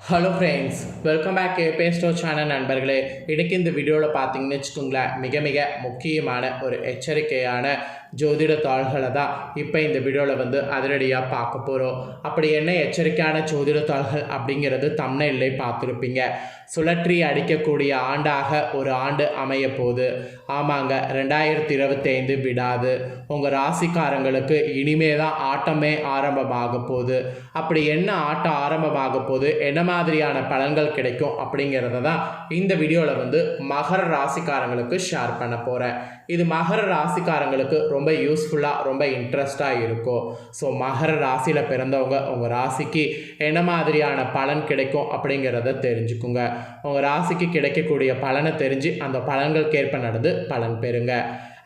Hello friends welcome back eBay store channel நண்பர்களே. இன்றைக்கி இந்த வீடியோவில் பார்த்தீங்கன்னு வச்சுக்கோங்களேன் மிக மிக முக்கியமான ஒரு எச்சரிக்கையான ஜோதிட தாள்களை தான் இப்போ இந்த வீடியோவில் வந்து அதிரடியாக பார்க்க போகிறோம். அப்படி என்ன எச்சரிக்கையான ஜோதிட தாள்கள் அப்படிங்கிறது இல்லை பார்த்துருப்பீங்க. சுழற்றி அடிக்கக்கூடிய ஆண்டாக ஒரு ஆண்டு அமைய போகுது. ஆமாங்க ரெண்டாயிரத்தி இருபத்தைந்து விடாது. உங்கள் ராசிக்காரங்களுக்கு இனிமே தான் ஆட்டமே ஆரம்பமாக போகுது. அப்படி என்ன ஆட்டம் ஆரம்பமாக போகுது? என்ன மாதிரியான பலன்கள் கிடைக்கும் அப்படிங்கிறத தான் இந்த வீடியோவில் வந்து மகர ராசிக்காரங்களுக்கு ஷேர் பண்ண போகிறேன். இது மகர ராசிக்காரங்களுக்கு ரொம்ப யூஸ்ஃபுல்லாக ரொம்ப இன்ட்ரெஸ்டாக இருக்கும். ஸோ மகர ராசியில் பிறந்தவங்க உங்கள் ராசிக்கு என்ன மாதிரியான பலன் கிடைக்கும் அப்படிங்கிறத தெரிஞ்சுக்குங்க. உங்கள் ராசிக்கு கிடைக்கக்கூடிய பலனை தெரிஞ்சு அந்த பலன்களுக்கேற்ப நடந்து பலன் பெறுங்க.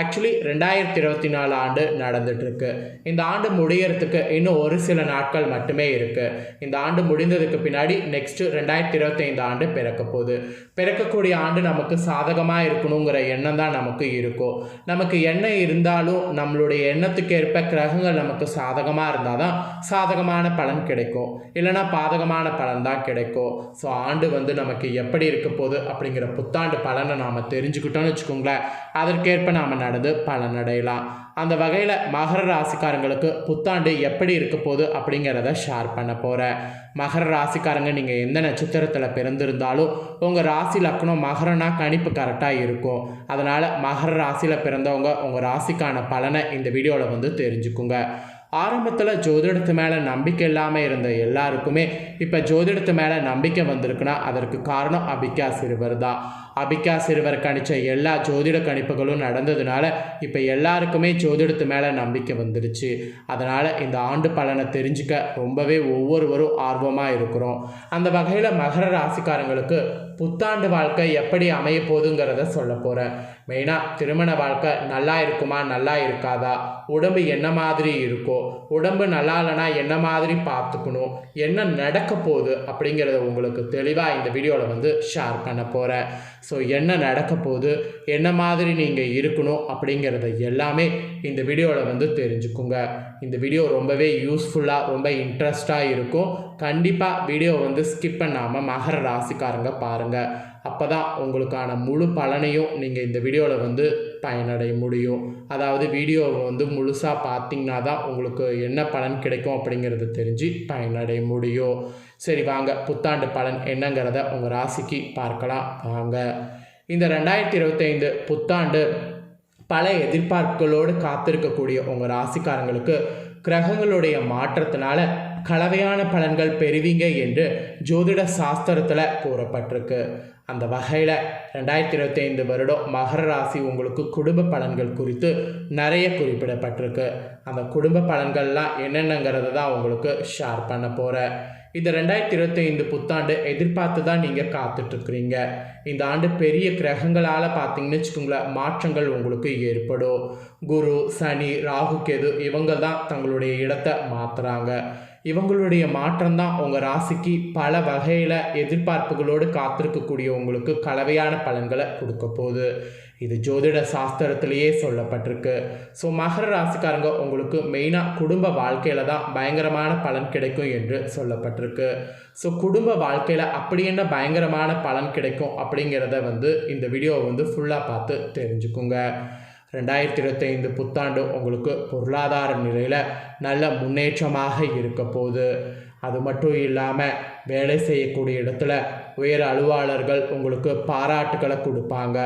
ஆக்சுவலி ரெண்டாயிரத்தி இருபத்தி நாலு ஆண்டு நடந்துட்டுருக்கு இந்த ஆண்டு முடியறதுக்கு இன்னும் ஒரு சில நாட்கள் மட்டுமே இருக்குது இந்த ஆண்டு முடிந்ததுக்கு பின்னாடி நெக்ஸ்ட்டு ரெண்டாயிரத்தி இருபத்தைந்து ஆண்டு பிறக்க போகுது. பிறக்கக்கூடிய ஆண்டு நமக்கு சாதகமாக இருக்கணுங்கிற எண்ணம் தான் நமக்கு இருக்கும் நமக்கு எண்ணம் இருந்தாலும் நம்மளுடைய எண்ணத்துக்கு ஏற்ப கிரகங்கள் நமக்கு சாதகமாக இருந்தால் தான் சாதகமான பலன் கிடைக்கும். இல்லைனா பாதகமான பலன் தான் கிடைக்கும். ஸோ ஆண்டு வந்து நமக்கு எப்படி இருக்க போகுது அப்படிங்கிற புத்தாண்டு பலனை நாம் தெரிஞ்சுக்கிட்டோம்னு வச்சுக்கோங்களேன். அதற்கேற்ப நாம் நடந்து பலனடையலாம் அந்த வகையில் மகர ராசிக்காரங்களுக்கு புத்தாண்டு எப்படி இருக்க போகுது அப்படிங்கிறத ஷேர் பண்ண போகிறேன் மகர ராசிக்காரங்க நீங்கள் எந்த நட்சத்திரத்தில் பிறந்திருந்தாலும் உங்கள் ராசி லக்னம் மகரனா கணிப்பு கரெக்டாக இருக்கும். அதனால் மகர ராசியில் பிறந்தவங்க உங்கள் ராசிக்கான பலனை இந்த வீடியோவில் வந்து தெரிஞ்சுக்குங்க. ஆரம்பத்தில் ஜோதிடத்து மேலே நம்பிக்கை இல்லாமல் இருந்த எல்லாருக்குமே இப்போ ஜோதிடத்து மேலே நம்பிக்கை வந்திருக்குன்னா அதற்கு காரணம் அபிகா சிறுவர் தான். அபிகா சிறுவர் கணிச்ச எல்லா ஜோதிட கணிப்புகளும் நடந்ததுனால இப்போ எல்லாருக்குமே ஜோதிடத்து மேலே நம்பிக்கை வந்துடுச்சு. அதனால் இந்த ஆண்டு பலனை தெரிஞ்சுக்க ரொம்பவே ஒவ்வொருவரும் ஆர்வமாக இருக்கிறோம். அந்த வகையில் மகர ராசிக்காரங்களுக்கு புத்தாண்டு வாழ்க்கை எப்படி அமைய போகுதுங்கிறத சொல்ல போகிறேன் மெயினாக திருமண வாழ்க்கை நல்லா இருக்குமா நல்லா இருக்காதா? உடம்பு என்ன மாதிரி இருக்கோ உடம்பு நல்லா இல்லைனா என்ன மாதிரி பார்த்துக்கணும் என்ன நடக்க போகுது அப்படிங்கிறத உங்களுக்கு தெளிவாக இந்த வீடியோவில் வந்து ஷேர் பண்ண போகிறேன் ஸோ என்ன நடக்க போகுது என்ன மாதிரி நீங்கள் இருக்கணும் அப்படிங்கிறத எல்லாமே இந்த வீடியோவில் வந்து தெரிஞ்சுக்குங்க. இந்த வீடியோ ரொம்பவே யூஸ்ஃபுல்லாக ரொம்ப இன்ட்ரெஸ்டாக இருக்கும். கண்டிப்பாக வீடியோ வந்து ஸ்கிப் பண்ணாமல் மகர ராசிக்காரங்க பாருங்கள் அப்போ தான் உங்களுக்கான முழு பலனையும் நீங்கள் இந்த வீடியோவில் வந்து பயனடைய முடியும். அதாவது வீடியோவை வந்து முழுசாக பார்த்தீங்கன்னா தான் உங்களுக்கு என்ன பலன் கிடைக்கும் அப்படிங்கிறத தெரிஞ்சு பயனடைய முடியும். சரி வாங்க. புத்தாண்டு பலன் என்னங்கிறத உங்கள் ராசிக்கு பார்க்கலாம். வாங்க. இந்த ரெண்டாயிரத்தி இருபத்தைந்து புத்தாண்டு பல எதிர்பார்ப்புகளோடு காத்திருக்கக்கூடிய உங்கள் ராசிக்காரங்களுக்கு கிரகங்களுடைய மாற்றத்தினால கலவையான பலன்கள் பெறுவீங்க என்று ஜோதிட சாஸ்திரத்தில் கூறப்பட்டிருக்கு. அந்த வகையில் ரெண்டாயிரத்தி இருபத்தி ஐந்து வருடம் மகர ராசி உங்களுக்கு குடும்ப பலன்கள் குறித்து நிறைய குறிப்பிடப்பட்டிருக்கு. அந்த குடும்ப பலன்கள்லாம் என்னென்னங்கிறத தான் உங்களுக்கு ஷேர் பண்ண போகிறேன் இந்த ரெண்டாயிரத்தி இருபத்தைந்து புத்தாண்டு எதிர்பார்த்து தான் நீங்கள் காத்துட்ருக்குறீங்க. இந்த ஆண்டு பெரிய கிரகங்களால் பார்த்தீங்கன்னு வச்சுக்கோங்களேன் மாற்றங்கள் உங்களுக்கு ஏற்படும். குரு சனி ராகு கேது இவங்க தான் தங்களுடைய இடத்தை மாற்றுறாங்க இவங்களுடைய மாற்றம்தான் உங்கள் ராசிக்கு பல வகையில் எதிர்பார்ப்புகளோடு காத்திருக்கக்கூடிய உங்களுக்கு கலவையான பலன்களை கொடுக்க போகுது. இது ஜோதிட சாஸ்திரத்திலேயே சொல்லப்பட்டிருக்கு. ஸோ மகர ராசிக்காரங்க உங்களுக்கு மெயினாக குடும்ப வாழ்க்கையில் தான் பயங்கரமான பலன் கிடைக்கும் என்று சொல்லப்பட்டிருக்கு. ஸோ குடும்ப வாழ்க்கையில் அப்படி என்ன பயங்கரமான பலன் கிடைக்கும் அப்படிங்கிறத வந்து இந்த வீடியோவை வந்து ஃபுல்லாக பார்த்து தெரிஞ்சுக்குங்க. ரெண்டாயிரத்தி இருபத்தைந்து புத்தாண்டு உங்களுக்கு பொருளாதார நிலையில் நல்ல முன்னேற்றமாக இருக்க போகுது. அது மட்டும் இல்லாமல் வேலை செய்யக்கூடிய இடத்துல உயர் அலுவலர்கள் உங்களுக்கு பாராட்டுகளை கொடுப்பாங்க.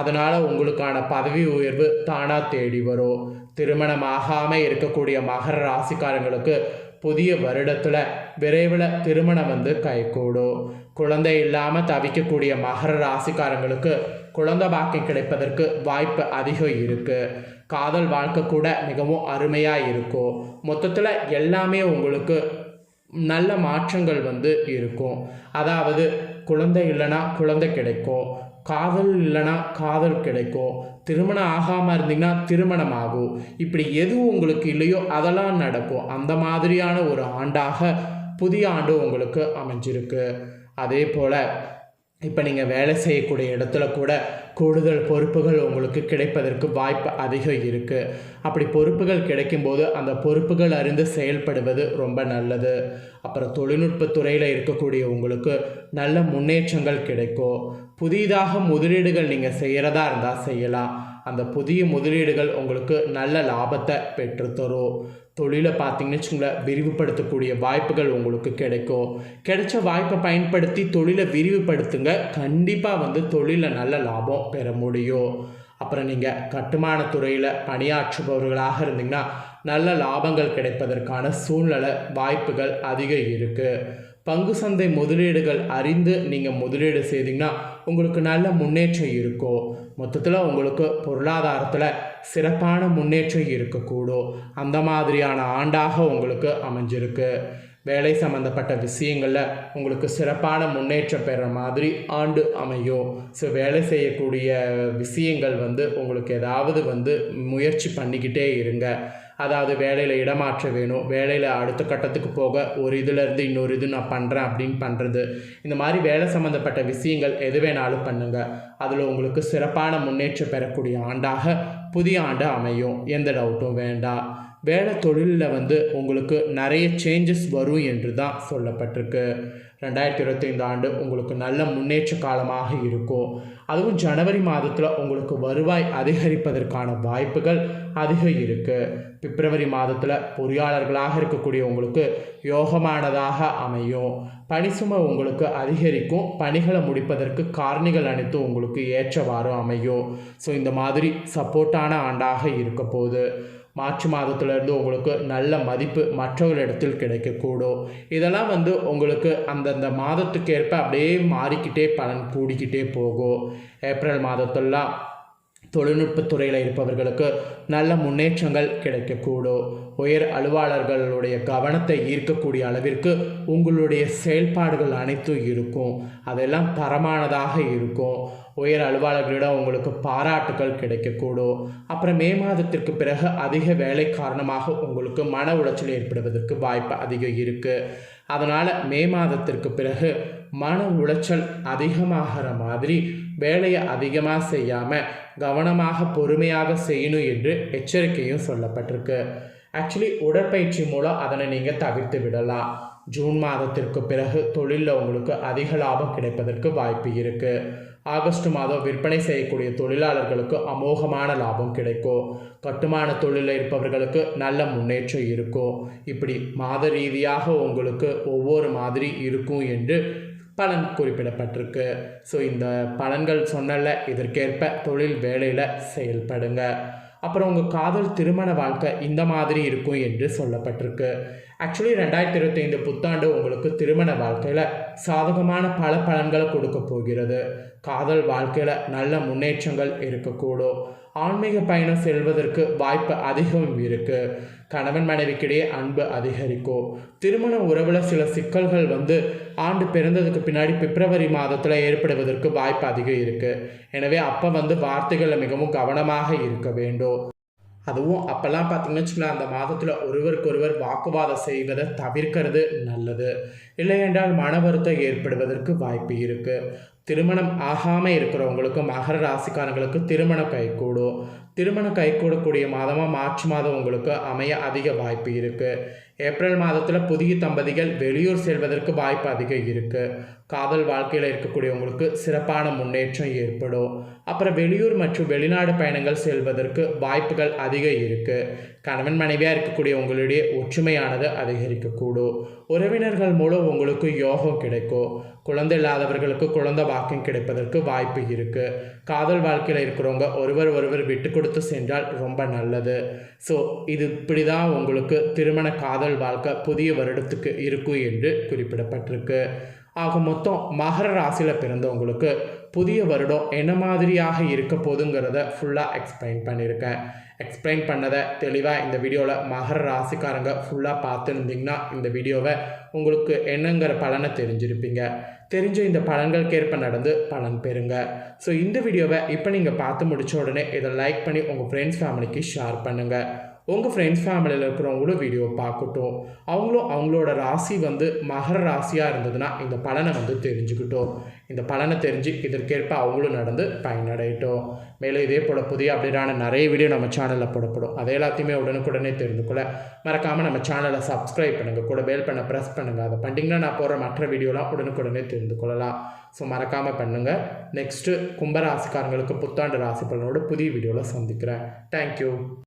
அதனால் உங்களுக்கான பதவி உயர்வு தானாக தேடி வரும். திருமணம் ஆகாமல் இருக்கக்கூடிய மகர ராசிக்காரங்களுக்கு புதிய வருடத்தில் விரைவில் திருமணம் வந்து கைகூடும். குழந்தை இல்லாமல் தவிக்கக்கூடிய மகர ராசிக்காரங்களுக்கு குழந்தை பாக்கியம் கிடைப்பதற்கு வாய்ப்பு அதிகம் இருக்குது காதல் வாழ்க்கை கூட மிகவும் அருமையாக இருக்கும் மொத்தத்தில் எல்லாமே உங்களுக்கு நல்ல மாற்றங்கள் வந்து இருக்கும். அதாவது குழந்தை இல்லைன்னா குழந்தை கிடைக்கும். காதல் இல்லைன்னா காதல் கிடைக்கும். திருமணம் ஆகாமல் இருந்தீங்கன்னா திருமணம் ஆகும். இப்படி எது உங்களுக்கு இல்லையோ அதெல்லாம் நடக்கும். அந்த மாதிரியான ஒரு ஆண்டாக புதிய ஆண்டு உங்களுக்கு அமைஞ்சிருக்கு. அதே போல் இப்போ நீங்கள் வேலை செய்யக்கூடிய இடத்துல கூட கூடுதல் பொறுப்புகள் உங்களுக்கு கிடைப்பதற்கு வாய்ப்பு அதிகம் இருக்குது அப்படி பொறுப்புகள் கிடைக்கும்போது அந்த பொறுப்புகள் அறிந்து செயல்படுவது ரொம்ப நல்லது. அப்புறம் தொழில்நுட்பத்துறையில் இருக்கக்கூடிய உங்களுக்கு நல்ல முன்னேற்றங்கள் கிடைக்கும். புதிதாக முதலீடுகள் நீங்கள் செய்கிறதா இருந்தால் செய்யலாம். அந்த புதிய முதலீடுகள் உங்களுக்கு நல்ல லாபத்தை பெற்றுத்தரும். தொழிலை பார்த்தீங்கன்னு வச்சுக்கோங்களேன் விரிவுபடுத்தக்கூடிய வாய்ப்புகள் உங்களுக்கு கிடைக்கும். கிடைச்ச வாய்ப்பை பயன்படுத்தி தொழிலை விரிவுபடுத்துங்க. கண்டிப்பாக வந்து தொழிலில் நல்ல லாபம் பெற முடியும். அப்புறம் நீங்கள் கட்டுமானத்துறையில் பணியாற்றுபவர்களாக இருந்தீங்கன்னா நல்ல லாபங்கள் கிடைப்பதற்கான சூழ்நிலை வாய்ப்புகள் அதிகம் இருக்குது பங்கு சந்தை முதலீடுகள் அறிந்து நீங்கள் முதலீடு செய்தீங்கன்னா உங்களுக்கு நல்ல முன்னேற்றம் இருக்கும். மொத்தத்தில் உங்களுக்கு பொருளாதாரத்தில் சிறப்பான முன்னேற்றம் இருக்கக்கூடும். அந்த மாதிரியான ஆண்டாக உங்களுக்கு அமைஞ்சிருக்கு. வேலை சம்மந்தப்பட்ட விஷயங்களில் உங்களுக்கு சிறப்பான முன்னேற்றம் பெற மாதிரி ஆண்டு அமையும். ஸோ வேலை செய்யக்கூடிய விஷயங்கள் வந்து உங்களுக்கு ஏதாவது வந்து முயற்சி பண்ணிக்கிட்டே இருங்க. அதாவது வேலையில் இடமாற்ற வேணும் வேலையில் அடுத்த கட்டத்துக்கு போக ஒரு இதுலேருந்து இன்னொரு இது நான் பண்ணுறேன் அப்படின்னு பண்ணுறது இந்த மாதிரி வேலை சம்மந்தப்பட்ட விஷயங்கள் எது வேணாலும் பண்ணுங்கள் அதில் உங்களுக்கு சிறப்பான முன்னேற்றம் பெறக்கூடிய ஆண்டாக புதிய ஆண்டு அமையும். எந்த டவுட்டும் வேண்டாம். வேலை தொழிலில் வந்து உங்களுக்கு நிறைய சேஞ்சஸ் வரும் என்று தான் சொல்லப்பட்டிருக்கு. ரெண்டாயிரத்தி இருபத்தைந்து ஆண்டு உங்களுக்கு நல்ல முன்னேற்ற காலமாக இருக்கும். அதுவும் ஜனவரி மாதத்தில் உங்களுக்கு வருவாய் அதிகரிப்பதற்கான வாய்ப்புகள் அதிகம் இருக்குது பிப்ரவரி மாதத்தில் பொறியாளர்களாக இருக்கக்கூடிய உங்களுக்கு யோகமானதாக அமையும். பணிசுமை உங்களுக்கு அதிகரிக்கும். பணிகளை முடிப்பதற்கு காரணிகள் அனைத்தும் உங்களுக்கு ஏற்றவாறு அமையும். ஸோ இந்த மாதிரி சப்போர்ட்டான ஆண்டாக இருக்க போகுது. மார்ச் மாதத்துலேருந்து உங்களுக்கு நல்ல மதிப்பு மற்றவர்களிடத்தில் கிடைக்கக்கூடும். இதெல்லாம் வந்து உங்களுக்கு அந்தந்த மாதத்துக்கேற்ப அப்படியே மாறிக்கிட்டே பலன் கூடிக்கிட்டே போகும். ஏப்ரல் மாதத்தெல்லாம் தொழில்நுட்பத்துறையில் இருப்பவர்களுக்கு நல்ல முன்னேற்றங்கள் கிடைக்கக்கூடும். உயர் அலுவலர்களுடைய கவனத்தை ஈர்க்கக்கூடிய அளவிற்கு உங்களுடைய செயல்பாடுகள் அனைத்தும் இருக்கும். அதெல்லாம் தரமானதாக இருக்கும். உயர் அலுவலர்களிடம் உங்களுக்கு பாராட்டுகள் கிடைக்கக்கூடும். அப்புறம் மே மாதத்திற்கு பிறகு அதிக வேலை காரணமாக உங்களுக்கு மன உளைச்சல் ஏற்படுவதற்கு வாய்ப்பு அதிகம் இருக்குது அதனால் மே மாதத்திற்கு பிறகு மன உளைச்சல் அதிகமாகிற மாதிரி வேலையை அதிகமாக செய்யாமல் கவனமாக பொறுமையாக செய்யணும் என்று எச்சரிக்கையும் சொல்லப்பட்டிருக்கு. ஆக்சுவலி உடற்பயிற்சி மூலம் அதனை நீங்கள் தவிர்த்து விடலாம். ஜூன் மாதத்திற்கு பிறகு தொழிலில் உங்களுக்கு அதிக லாபம் கிடைப்பதற்கு வாய்ப்பு இருக்குது ஆகஸ்ட் மாதம் விற்பனை செய்யக்கூடிய தொழிலாளர்களுக்கு அமோகமான லாபம் கிடைக்கும். கட்டுமான தொழிலில் இருப்பவர்களுக்கு நல்ல முன்னேற்றம் இருக்கும். இப்படி மாத ரீதியாக உங்களுக்கு ஒவ்வொரு மாதிரி இருக்கும் என்று பலன் குறிப்பிடப்பட்டிருக்கு. ஸோ இந்த பலன்கள் சொன்னல இதற்கேற்ப தொழில் வேலையில் செயல்படுங்க. அப்புறம் உங்கள் காதல் திருமண வாழ்க்கை இந்த மாதிரி இருக்கும் என்று சொல்லப்பட்டிருக்கு. ஆக்சுவலி ரெண்டாயிரத்தி இருபத்தைந்து புத்தாண்டு உங்களுக்கு திருமண வாழ்க்கையில் சாதகமான பல பலன்களை கொடுக்க போகிறது. காதல் வாழ்க்கையில் நல்ல முன்னேற்றங்கள் இருக்கக்கூடும். ஆன்மீக பயணம் செல்வதற்கு வாய்ப்பு அதிகம் இருக்குது கணவன் மனைவிக்கிடையே அன்பு அதிகரிக்கும் திருமண உறவில் சில சிக்கல்கள் வந்து ஆண்டு பிறந்ததுக்கு பின்னாடி பிப்ரவரி மாதத்தில் ஏற்படுவதற்கு வாய்ப்பு அதிகம் இருக்குது எனவே அப்போ வந்து வார்த்தைகளில் மிகவும் கவனமாக இருக்க வேண்டும். அதுவும் அப்போல்லாம் பார்த்தீங்கன்னு வச்சுக்கலாம் அந்த மாதத்தில் ஒருவருக்கொருவர் வாக்குவாதம் செய்வதை தவிர்க்கிறது நல்லது. இல்லையென்றால் மன வருத்தம் ஏற்படுவதற்கு வாய்ப்பு இருக்குது திருமணம் ஆகாமல் இருக்கிறவங்களுக்கு மகர ராசிக்காரங்களுக்கு திருமணம் கைகூடும். திருமணம் கைகூடக்கூடிய மாதமாக மார்ச் மாதம் உங்களுக்கு அமைய அதிக வாய்ப்பு இருக்குது ஏப்ரல் மாதத்தில் புதிய தம்பதிகள் வெளியூர் செல்வதற்கு வாய்ப்பு அதிகம் இருக்குது காதல் வாழ்க்கையில் இருக்கக்கூடியவங்களுக்கு சிறப்பான முன்னேற்றம் ஏற்படும். அப்புறம் வெளியூர் மற்றும் வெளிநாடு பயணங்கள் செல்வதற்கு வாய்ப்புகள் அதிகம் இருக்குது கணவன் மனைவியாக இருக்கக்கூடிய உங்களுடைய ஒற்றுமையானது அதிகரிக்கக்கூடும். உறவினர்கள் மூலம் உங்களுக்கு யோகம் கிடைக்கும். குழந்தை இல்லாதவர்களுக்கு குழந்தை வாக்கியம் கிடைப்பதற்கு வாய்ப்பு இருக்குது காதல் வாழ்க்கையில் இருக்கிறவங்க ஒருவர் ஒருவர் விட்டு கொடுத்து சென்றால் ரொம்ப நல்லது. ஸோ இது இப்படி தான் உங்களுக்கு திருமண காதல் வாழ்க்கை புதிய வருடத்துக்கு இருக்கும் என்று குறிப்பிடப்பட்டிருக்கு. ஆக மொத்தம் மகர ராசியில் பிறந்தவங்களுக்கு புதிய வருடம் என்ன மாதிரியாக இருக்க போதுங்கிறத ஃபுல்லாக எக்ஸ்பிளைன் பண்ணியிருக்கேன். எக்ஸ்பிளைன் பண்ணதை தெளிவாக இந்த வீடியோவில் மகர ராசிக்காரங்க ஃபுல்லாக பார்த்துருந்தீங்கன்னா இந்த வீடியோவை உங்களுக்கு என்னங்கிற பலனை தெரிஞ்சிருப்பீங்க. தெரிஞ்ச இந்த பலன்களுக்கேற்ப நடந்து பலன் பெறுங்க. ஸோ இந்த வீடியோவை இப்போ நீங்கள் பார்த்து முடித்த உடனே இதை லைக் பண்ணி உங்கள் ஃப்ரெண்ட்ஸ் ஃபேமிலிக்கு ஷேர் பண்ணுங்கள் உங்கள் ஃப்ரெண்ட்ஸ் ஃபேமிலியில் இருக்கிறவங்களும் வீடியோ பார்க்கட்டும். அவங்களும் அவங்களோட ராசி வந்து மகர ராசியாக இருந்ததுன்னா இந்த பலனை வந்து தெரிஞ்சுக்கிட்டோம். இந்த பலனை தெரிஞ்சு இதற்கேற்ப அவங்களும் நடந்து பயனடையட்டும். மேலும் இதே போல் புதிய அப்டேட்டான நிறைய வீடியோ நம்ம சேனலில் போடப்படும். அதை எல்லாத்தையுமே உடனுக்குடனே தெரிந்து கொள்ள மறக்காமல் நம்ம சேனலை சப்ஸ்கிரைப் பண்ணுங்கள் கூட பெல் பண்ண ப்ரெஸ் பண்ணுங்கள் அதை பண்ணிங்கன்னா நான் போகிற மற்ற வீடியோலாம் உடனுக்குடனே தெரிந்து கொள்ளலாம் ஸோ மறக்காமல் பண்ணுங்கள் நெக்ஸ்ட்டு கும்பராசிக்காரங்களுக்கு புத்தாண்டு ராசி பலனோட புதிய வீடியோவில் சந்திக்கிறேன். தேங்க்யூ